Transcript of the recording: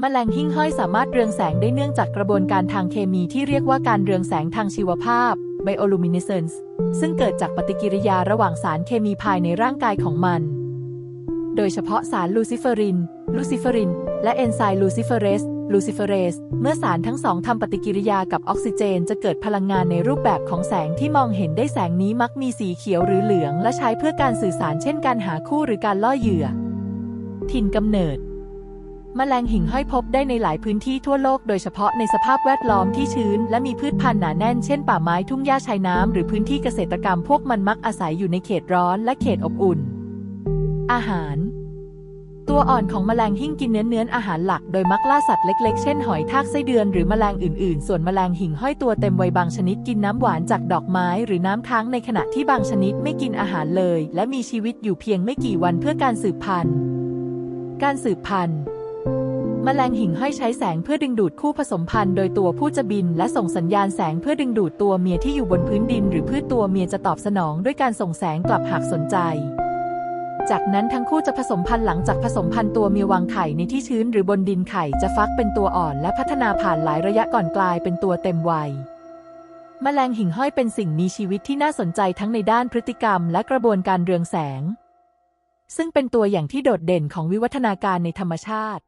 แมลงหิ่งห้อยสามารถเรืองแสงได้เนื่องจากกระบวนการทางเคมีที่เรียกว่าการเรืองแสงทางชีวภาพ bioluminescence ซึ่งเกิดจากปฏิกิริยาระหว่างสารเคมีภายในร่างกายของมัน โดยเฉพาะสารลูซิเฟอริน ลูซิเฟอริน และเอนไซม์ลูซิเฟเรส ลูซิเฟเรส เมื่อสารทั้งสองทำปฏิกิริยากับออกซิเจน จะเกิดพลังงานในรูปแบบของแสงที่มองเห็นได้แสงนี้มักมีสีเขียวหรือเหลือง และใช้เพื่อการสื่อสารเช่นการหาคู่หรือการล่อเหยื่อ ถิ่นกำเนิด แมลงหิ่งห้อยพบได้ในหลายพื้นที่ทั่วโลกโดยเฉพาะในสภาพแวดล้อมที่ชื้น และมีพืชพันธุ์หนาแน่นเช่นป่าไม้ทุ่งหญ้าชายน้ำหรือพื้นที่เกษตรกรรมพวกมันมักอาศัยอยู่ในเขตร้อนและเขตอบอุ่น อาหาร ตัวอ่อนของแมลงหิ่งกินเนื้อเนื้ออาหารหลักโดยมักล่าสัตว์เล็กๆ เช่นหอยทากไส้เดือนหรือแมลงอื่นๆ ส่วนแมลงหิ่งห้อยตัวเต็มวัยบางชนิดกินน้ำหวานจากดอกไม้หรือน้ำค้างในขณะที่บางชนิดไม่กินอาหารเลย และมีชีวิตอยู่เพียงไม่กี่วันเพื่อการสืบพันธุ์ การสืบพันธุ์ แมลงหิ่งห้อยใช้แสงเพื่อดึงดูดคู่ผสมพันธุ์โดยตัวผู้จะบิน และส่งสัญญาณแสงเพื่อดึงดูดตัวเมียที่อยู่บนพื้นดิน หรือพืชตัวเมียจะตอบสนองด้วยการส่งแสงกลับหากสนใจจากนั้นทั้งคู่จะผสมพันธุ์หลังจากผสมพันธุ์ตัวเมียวางไข่ในที่ชื้นหรือบนดินไข่จะฟักเป็นตัวอ่อนและพัฒนาผ่านหลายระยะก่อนกลายเป็นตัวเต็มวัยแมลงหิ่งห้อยเป็นสิ่งมีชีวิตที่น่าสนใจทั้งในด้านพฤติกรรมและกระบวนการเรืองแสง ซึ่งเป็นตัวอย่างที่โดดเด่นของวิวัฒนาการในธรรมชาติ